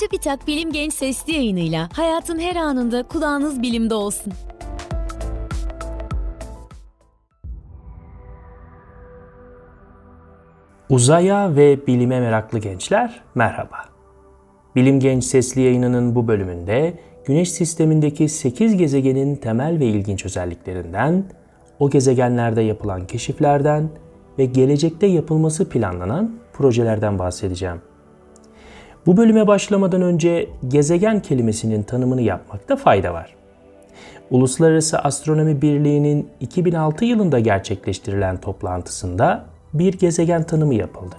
Çubitak Bilim Genç Sesli yayınıyla hayatın her anında kulağınız bilimde olsun. Uzaya ve bilime meraklı gençler merhaba. Bilim Genç Sesli yayınının bu bölümünde Güneş sistemindeki 8 gezegenin temel ve ilginç özelliklerinden, o gezegenlerde yapılan keşiflerden ve gelecekte yapılması planlanan projelerden bahsedeceğim. Bu bölüme başlamadan önce gezegen kelimesinin tanımını yapmakta fayda var. Uluslararası Astronomi Birliği'nin 2006 yılında gerçekleştirilen toplantısında bir gezegen tanımı yapıldı.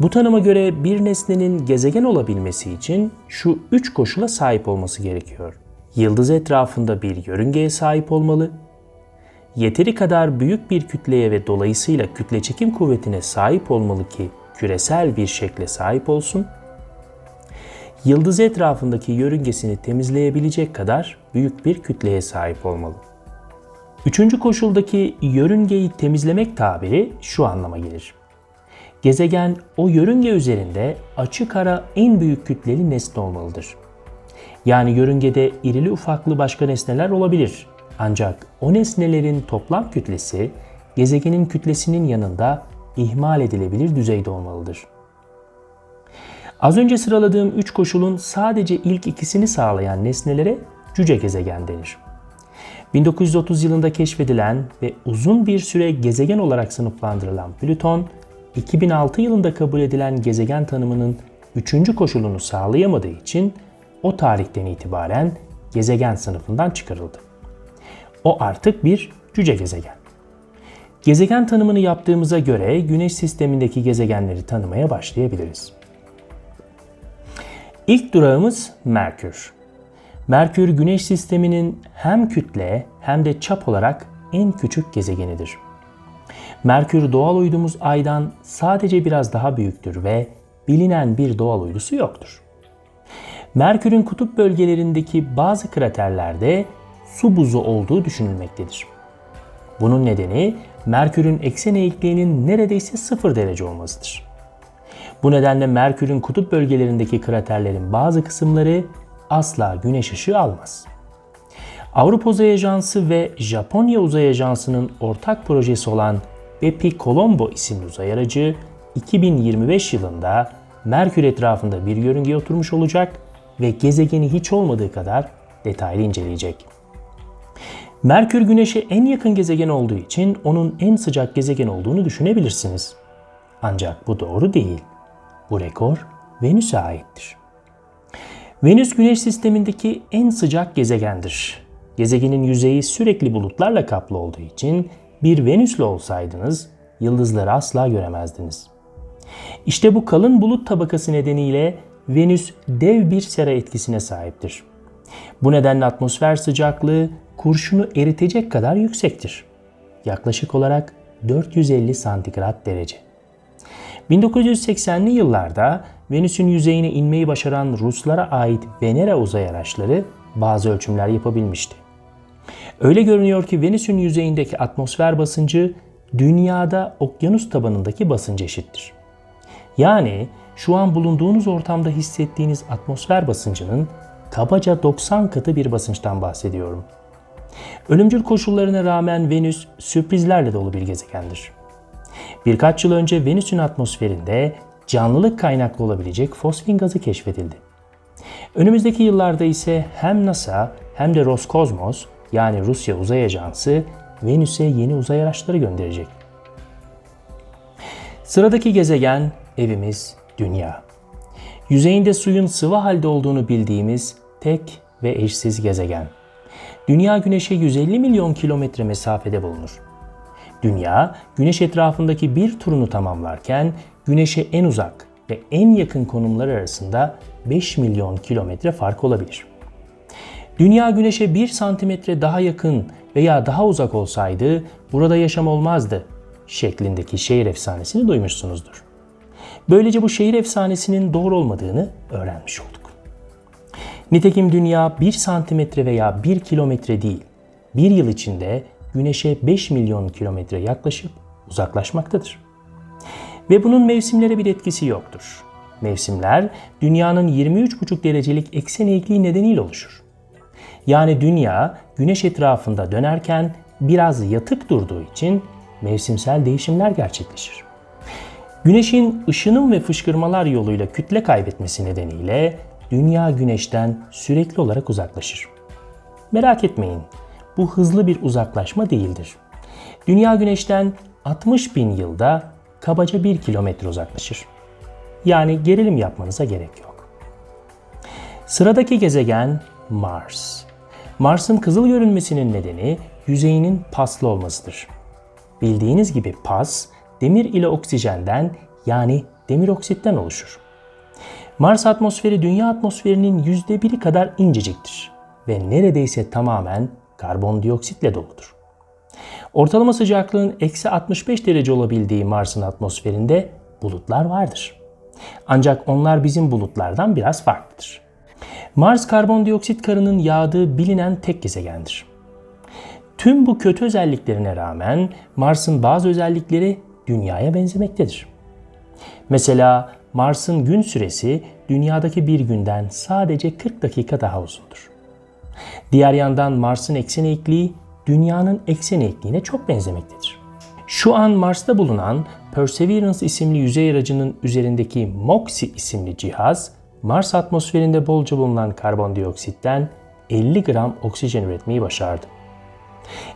Bu tanıma göre bir nesnenin gezegen olabilmesi için şu üç koşula sahip olması gerekiyor. Yıldız etrafında bir yörüngeye sahip olmalı, yeteri kadar büyük bir kütleye ve dolayısıyla kütle çekim kuvvetine sahip olmalı ki küresel bir şekle sahip olsun, yıldız etrafındaki yörüngesini temizleyebilecek kadar büyük bir kütleye sahip olmalı. Üçüncü koşuldaki yörüngeyi temizlemek tabiri şu anlama gelir. Gezegen o yörünge üzerinde açık ara en büyük kütleli nesne olmalıdır. Yani yörüngede irili ufaklı başka nesneler olabilir. Ancak o nesnelerin toplam kütlesi gezegenin kütlesinin yanında ihmal edilebilir düzeyde olmalıdır. Az önce sıraladığım üç koşulun sadece ilk ikisini sağlayan nesnelere cüce gezegen denir. 1930 yılında keşfedilen ve uzun bir süre gezegen olarak sınıflandırılan Plüton, 2006 yılında kabul edilen gezegen tanımının üçüncü koşulunu sağlayamadığı için o tarihten itibaren gezegen sınıfından çıkarıldı. O artık bir cüce gezegen. Gezegen tanımını yaptığımıza göre Güneş sistemindeki gezegenleri tanımaya başlayabiliriz. İlk durağımız Merkür. Merkür Güneş sisteminin hem kütle hem de çap olarak en küçük gezegenidir. Merkür doğal uydumuz Ay'dan sadece biraz daha büyüktür ve bilinen bir doğal uydusu yoktur. Merkür'ün kutup bölgelerindeki bazı kraterlerde su buzu olduğu düşünülmektedir. Bunun nedeni Merkür'ün eksen eğikliğinin neredeyse sıfır derece olmasıdır. Bu nedenle Merkür'ün kutup bölgelerindeki kraterlerin bazı kısımları asla güneş ışığı almaz. Avrupa Uzay Ajansı ve Japonya Uzay Ajansı'nın ortak projesi olan Bepi Colombo isimli uzay aracı 2025 yılında Merkür etrafında bir yörüngeye oturmuş olacak ve gezegeni hiç olmadığı kadar detaylı inceleyecek. Merkür Güneş'e en yakın gezegen olduğu için onun en sıcak gezegen olduğunu düşünebilirsiniz. Ancak bu doğru değil. Bu rekor Venüs'e aittir. Venüs Güneş sistemindeki en sıcak gezegendir. Gezegenin yüzeyi sürekli bulutlarla kaplı olduğu için bir Venüslü olsaydınız yıldızları asla göremezdiniz. İşte bu kalın bulut tabakası nedeniyle Venüs dev bir sera etkisine sahiptir. Bu nedenle atmosfer sıcaklığı kurşunu eritecek kadar yüksektir. Yaklaşık olarak 450 santigrat derece. 1980'li yıllarda Venüs'ün yüzeyine inmeyi başaran Ruslara ait Venera uzay araçları bazı ölçümler yapabilmişti. Öyle görünüyor ki Venüs'ün yüzeyindeki atmosfer basıncı dünyada okyanus tabanındaki basınca eşittir. Yani şu an bulunduğunuz ortamda hissettiğiniz atmosfer basıncının kabaca 90 katı bir basınçtan bahsediyorum. Ölümcül koşullarına rağmen Venüs sürprizlerle dolu bir gezegendir. Birkaç yıl önce Venüs'ün atmosferinde canlılık kaynaklı olabilecek fosfin gazı keşfedildi. Önümüzdeki yıllarda ise hem NASA hem de Roskosmos yani Rusya Uzay Ajansı Venüs'e yeni uzay araçları gönderecek. Sıradaki gezegen evimiz Dünya. Yüzeyinde suyun sıvı halde olduğunu bildiğimiz tek ve eşsiz gezegen. Dünya Güneş'e 150 milyon kilometre mesafede bulunur. Dünya, Güneş etrafındaki bir turunu tamamlarken Güneş'e en uzak ve en yakın konumlar arasında 5 milyon kilometre fark olabilir. Dünya Güneş'e 1 santimetre daha yakın veya daha uzak olsaydı burada yaşam olmazdı şeklindeki şehir efsanesini duymuşsunuzdur. Böylece bu şehir efsanesinin doğru olmadığını öğrenmiş olduk. Nitekim dünya 1 santimetre veya 1 kilometre değil, bir yıl içinde Güneş'e 5 milyon kilometre yaklaşıp uzaklaşmaktadır. Ve bunun mevsimlere bir etkisi yoktur. Mevsimler dünyanın 23,5 derecelik eksen eğikliği nedeniyle oluşur. Yani dünya güneş etrafında dönerken biraz yatık durduğu için mevsimsel değişimler gerçekleşir. Güneşin ışınım ve fışkırmalar yoluyla kütle kaybetmesi nedeniyle dünya güneşten sürekli olarak uzaklaşır. Merak etmeyin, bu hızlı bir uzaklaşma değildir. Dünya güneşten 60 bin yılda kabaca 1 kilometre uzaklaşır. Yani gerilim yapmanıza gerek yok. Sıradaki gezegen Mars. Mars'ın kızıl görünmesinin nedeni yüzeyinin paslı olmasıdır. Bildiğiniz gibi pas, demir ile oksijenden yani demir oksitten oluşur. Mars atmosferi dünya atmosferinin yüzde biri kadar inceciktir ve neredeyse tamamen karbondioksitle doludur. Ortalama sıcaklığın eksi 65 derece olabildiği Mars'ın atmosferinde bulutlar vardır. Ancak onlar bizim bulutlardan biraz farklıdır. Mars karbondioksit karının yağdığı bilinen tek gezegendir. Tüm bu kötü özelliklerine rağmen Mars'ın bazı özellikleri Dünya'ya benzemektedir. Mesela Mars'ın gün süresi Dünya'daki bir günden sadece 40 dakika daha uzundur. Diğer yandan Mars'ın eksen eğikliği Dünya'nın eksen eğikliğine çok benzemektedir. Şu an Mars'ta bulunan Perseverance isimli yüzey aracının üzerindeki MOXIE isimli cihaz, Mars atmosferinde bolca bulunan karbondioksitten 50 gram oksijen üretmeyi başardı.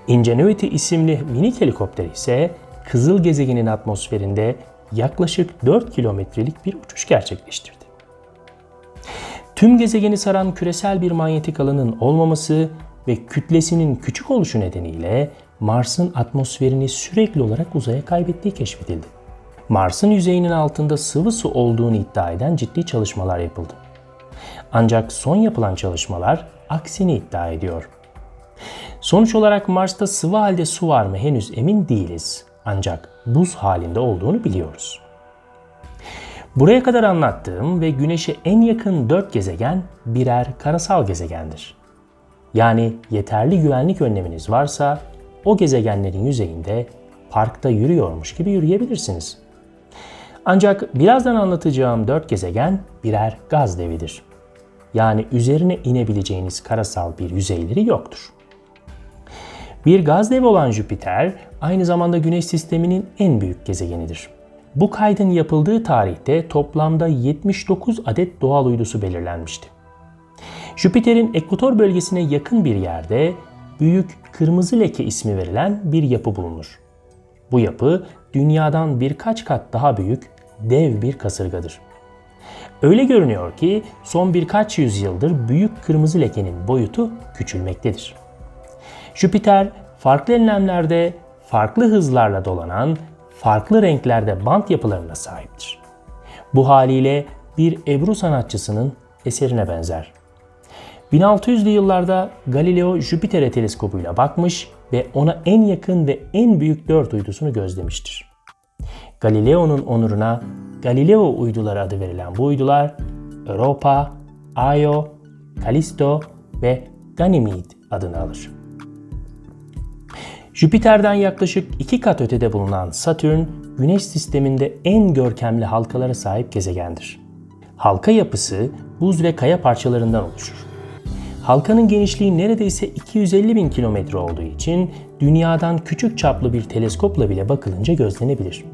Ingenuity isimli minik helikopter ise Kızıl gezegenin atmosferinde yaklaşık 4 kilometrelik bir uçuş gerçekleştirdi. Tüm gezegeni saran küresel bir manyetik alanın olmaması ve kütlesinin küçük oluşu nedeniyle Mars'ın atmosferini sürekli olarak uzaya kaybettiği keşfedildi. Mars'ın yüzeyinin altında sıvı su olduğunu iddia eden ciddi çalışmalar yapıldı. Ancak son yapılan çalışmalar aksini iddia ediyor. Sonuç olarak Mars'ta sıvı halde su var mı henüz emin değiliz. Ancak buz halinde olduğunu biliyoruz. Buraya kadar anlattığım ve Güneş'e en yakın 4 gezegen birer karasal gezegendir. Yani yeterli güvenlik önleminiz varsa o gezegenlerin yüzeyinde parkta yürüyormuş gibi yürüyebilirsiniz. Ancak birazdan anlatacağım 4 gezegen birer gaz devidir. Yani üzerine inebileceğiniz karasal bir yüzeyleri yoktur. Bir gaz devi olan Jüpiter aynı zamanda Güneş sisteminin en büyük gezegenidir. Bu kaydın yapıldığı tarihte toplamda 79 adet doğal uydusu belirlenmişti. Jüpiter'in ekvator bölgesine yakın bir yerde büyük kırmızı leke ismi verilen bir yapı bulunur. Bu yapı dünyadan birkaç kat daha büyük dev bir kasırgadır. Öyle görünüyor ki son birkaç yüzyıldır büyük kırmızı lekenin boyutu küçülmektedir. Jüpiter farklı enlemlerde farklı hızlarla dolanan farklı renklerde bant yapılarına sahiptir. Bu haliyle bir Ebru sanatçısının eserine benzer. 1600'lü yıllarda Galileo Jüpiter'e teleskopuyla bakmış ve ona en yakın ve en büyük dört uydusunu gözlemiştir. Galileo'nun onuruna Galileo uyduları adı verilen bu uydular Europa, Io, Callisto ve Ganymede adını alır. Jüpiter'den yaklaşık iki kat ötede bulunan Satürn, Güneş sisteminde en görkemli halkalara sahip gezegendir. Halka yapısı buz ve kaya parçalarından oluşur. Halkanın genişliği neredeyse 250 bin kilometre olduğu için dünyadan küçük çaplı bir teleskopla bile bakılınca gözlenebilir.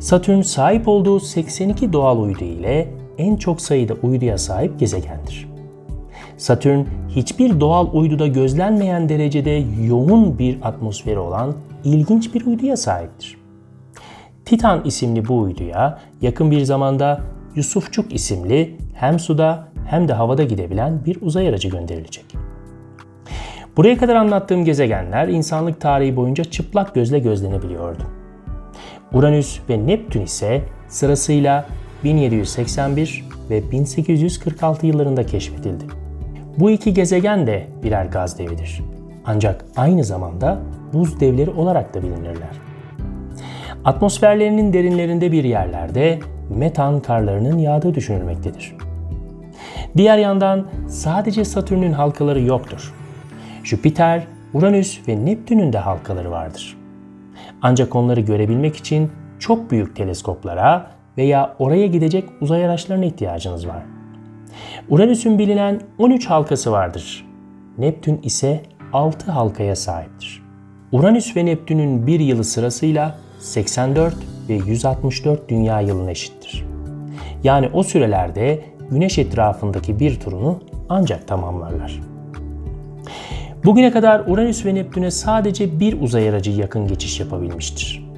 Satürn sahip olduğu 82 doğal uydu ile en çok sayıda uyduya sahip gezegendir. Satürn hiçbir doğal uyduda gözlenmeyen derecede yoğun bir atmosferi olan ilginç bir uyduya sahiptir. Titan isimli bu uyduya yakın bir zamanda Yusufçuk isimli hem suda hem de havada gidebilen bir uzay aracı gönderilecek. Buraya kadar anlattığım gezegenler insanlık tarihi boyunca çıplak gözle gözlenebiliyordu. Uranüs ve Neptün ise sırasıyla 1781 ve 1846 yıllarında keşfedildi. Bu iki gezegen de birer gaz devidir. Ancak aynı zamanda buz devleri olarak da bilinirler. Atmosferlerinin derinlerinde bir yerlerde metan karlarının yağdığı düşünülmektedir. Diğer yandan sadece Satürn'ün halkaları yoktur. Jüpiter, Uranüs ve Neptün'ün de halkaları vardır. Ancak onları görebilmek için çok büyük teleskoplara veya oraya gidecek uzay araçlarına ihtiyacınız var. Uranüs'ün bilinen 13 halkası vardır. Neptün ise 6 halkaya sahiptir. Uranüs ve Neptün'ün bir yılı sırasıyla 84 ve 164 dünya yılına eşittir. Yani o sürelerde Güneş etrafındaki bir turunu ancak tamamlarlar. Bugüne kadar Uranüs ve Neptün'e sadece bir uzay aracı yakın geçiş yapabilmiştir.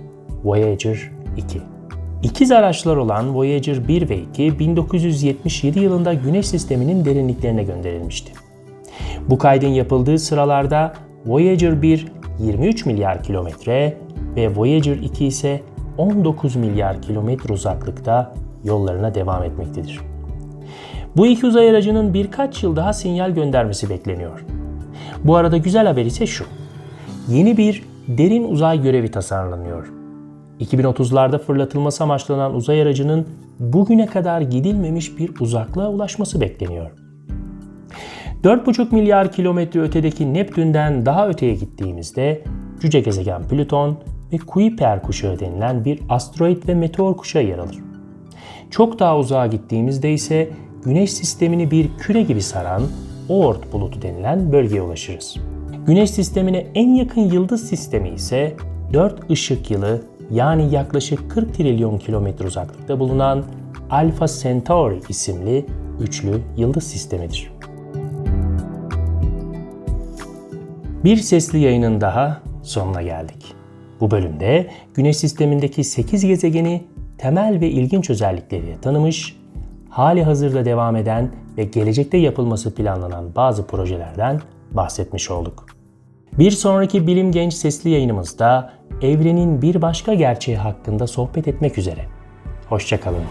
Voyager 2. İkiz araçlar olan Voyager 1 ve 2 1977 yılında Güneş sisteminin derinliklerine gönderilmişti. Bu kaydın yapıldığı sıralarda Voyager 1 23 milyar kilometre ve Voyager 2 ise 19 milyar kilometre uzaklıkta yollarına devam etmektedir. Bu iki uzay aracının birkaç yıl daha sinyal göndermesi bekleniyor. Bu arada güzel haber ise şu. Yeni bir derin uzay görevi tasarlanıyor. 2030'larda fırlatılması amaçlanan uzay aracının bugüne kadar gidilmemiş bir uzaklığa ulaşması bekleniyor. 4,5 milyar kilometre ötedeki Neptün'den daha öteye gittiğimizde cüce gezegen Plüton ve Kuiper kuşağı denilen bir asteroid ve meteor kuşağı yer alır. Çok daha uzağa gittiğimizde ise Güneş sistemini bir küre gibi saran Oort bulutu denilen bölgeye ulaşırız. Güneş sistemine en yakın yıldız sistemi ise 4 ışık yılı yani yaklaşık 40 trilyon kilometre uzaklıkta bulunan Alpha Centauri isimli üçlü yıldız sistemidir. Bir sesli yayının daha sonuna geldik. Bu bölümde Güneş sistemindeki 8 gezegeni temel ve ilginç özellikleriyle tanımış, hali hazırda devam eden ve gelecekte yapılması planlanan bazı projelerden bahsetmiş olduk. Bir sonraki Bilim Genç sesli yayınımızda evrenin bir başka gerçeği hakkında sohbet etmek üzere. Hoşçakalın.